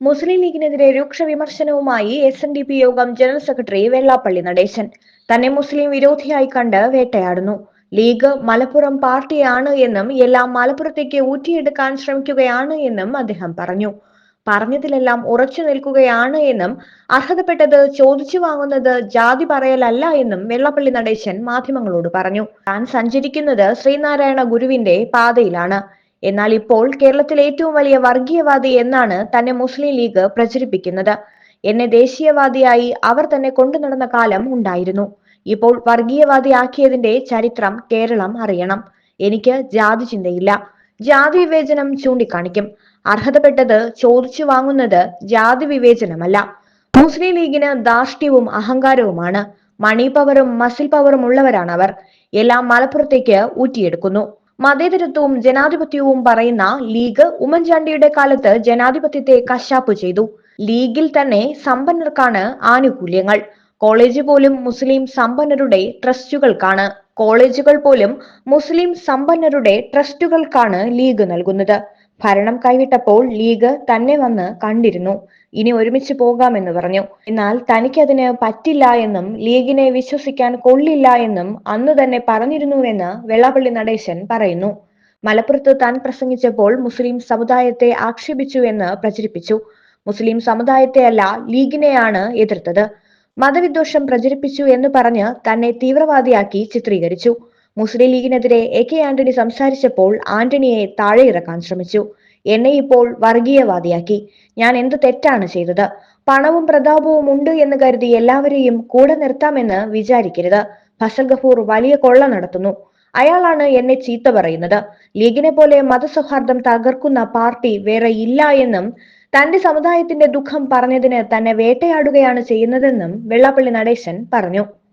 മുസ്ലിം ലീഗിനെതിരെ രൂക്ഷ വിമർശനവുമായി എസ് എൻ ഡി പി യോഗം ജനറൽ സെക്രട്ടറി വെള്ളാപ്പള്ളി നടേശൻ. തന്നെ മുസ്ലിം വിരോധിയായി കണ്ട് വേട്ടയാടുന്നു. ലീഗ് മലപ്പുറം പാർട്ടിയാണ് എന്നും എല്ലാം മലപ്പുറത്തേക്ക് ഊറ്റിയെടുക്കാൻ ശ്രമിക്കുകയാണ് എന്നും അദ്ദേഹം പറഞ്ഞു. പറഞ്ഞതിലെല്ലാം ഉറച്ചു നിൽക്കുകയാണ് എന്നും അർഹതപ്പെട്ടത് ചോദിച്ചു വാങ്ങുന്നത് ജാതി പറയലല്ല എന്നും വെള്ളപ്പള്ളി നടേശൻ മാധ്യമങ്ങളോട് പറഞ്ഞു. താൻ സഞ്ചരിക്കുന്നത് ശ്രീനാരായണ ഗുരുവിന്റെ പാതയിലാണ്. എന്നാൽ ഇപ്പോൾ കേരളത്തിലെ ഏറ്റവും വലിയ വർഗീയവാദി എന്നാണ് തന്നെ മുസ്ലിം ലീഗ് പ്രചരിപ്പിക്കുന്നത്. എന്നെ ദേശീയവാദിയായി അവർ തന്നെ കൊണ്ടു നടന്ന കാലം ഉണ്ടായിരുന്നു. ഇപ്പോൾ വർഗീയവാദിയാക്കിയതിന്റെ ചരിത്രം കേരളം അറിയണം. എനിക്ക് ജാതി ചിന്തയില്ല. ജാതി വിവേചനം ചൂണ്ടിക്കാണിക്കും. അർഹതപ്പെട്ടത് ചോദിച്ചു വാങ്ങുന്നത് ജാതി വിവേചനമല്ല. മുസ്ലിം ലീഗിന് ധാർഷ്ട്യവും അഹങ്കാരവുമാണ്. മണി പവറും മസിൽ പവറും ഉള്ളവരാണ് അവർ എല്ലാം മലപ്പുറത്തേക്ക് ഊറ്റിയെടുക്കുന്നു. മതേതരത്വവും ജനാധിപത്യവും പറയുന്ന ലീഗ് ഉമ്മൻചാണ്ടിയുടെ കാലത്ത് ജനാധിപത്യത്തെ കശാപ്പ് ചെയ്തു. ലീഗിൽ തന്നെ സമ്പന്നർക്കാണ് ആനുകൂല്യങ്ങൾ. കോളേജ് പോലും മുസ്ലിം സമ്പന്നരുടെ ട്രസ്റ്റുകൾക്കാണ്. കോളേജുകൾ പോലും മുസ്ലിം സമ്പന്നരുടെ ട്രസ്റ്റുകൾക്കാണ് ലീഗ് നൽകുന്നത്. ഭരണം കൈവിട്ടപ്പോൾ ലീഗ് തന്നെ വന്ന് കണ്ടിരുന്നു. ഇനി ഒരുമിച്ച് പോകാമെന്ന് പറഞ്ഞു. എന്നാൽ തനിക്കതിന് പറ്റില്ല എന്നും ലീഗിനെ വിശ്വസിക്കാൻ കൊള്ളില്ല എന്നും അന്ന് തന്നെ പറഞ്ഞിരുന്നുവെന്ന് വെള്ളാപ്പള്ളി നടേശൻ പറയുന്നു. മലപ്പുറത്ത് താൻ പ്രസംഗിച്ചപ്പോൾ മുസ്ലിം സമുദായത്തെ ആക്ഷേപിച്ചു എന്ന് പ്രചരിപ്പിച്ചു. മുസ്ലിം സമുദായത്തെയല്ല ലീഗിനെയാണ് എതിർത്തത്. മതവിദ്വേഷം പ്രചരിപ്പിച്ചു എന്ന് പറഞ്ഞ് തന്നെ തീവ്രവാദിയാക്കി ചിത്രീകരിച്ചു. മുസ്ലിം ലീഗിനെതിരെ എ കെ ആന്റണി സംസാരിച്ചപ്പോൾ ആന്റണിയെ താഴെ ഇറക്കാൻ ശ്രമിച്ചു. എന്നെ ഇപ്പോൾ വർഗീയവാദിയാക്കി. ഞാൻ എന്ത് തെറ്റാണ് ചെയ്തത്? പണവും പ്രതാപവും ഉണ്ട് എന്ന് കരുതി എല്ലാവരെയും കൂടെ നിർത്താമെന്ന് വിചാരിക്കരുത്. ഫസൽ ഗഫൂർ വലിയ കൊള്ള നടത്തുന്നു. അയാളാണ് എന്നെ ചീത്ത പറയുന്നത്. ലീഗിനെ പോലെ മതസൗഹാർദ്ദം തകർക്കുന്ന പാർട്ടി വേറെ ഇല്ല എന്നും തന്റെ സമുദായത്തിന്റെ ദുഃഖം പറഞ്ഞതിന് തന്നെ വേട്ടയാടുകയാണ് ചെയ്യുന്നതെന്നും വെള്ളാപ്പള്ളി നടേശൻ പറഞ്ഞു.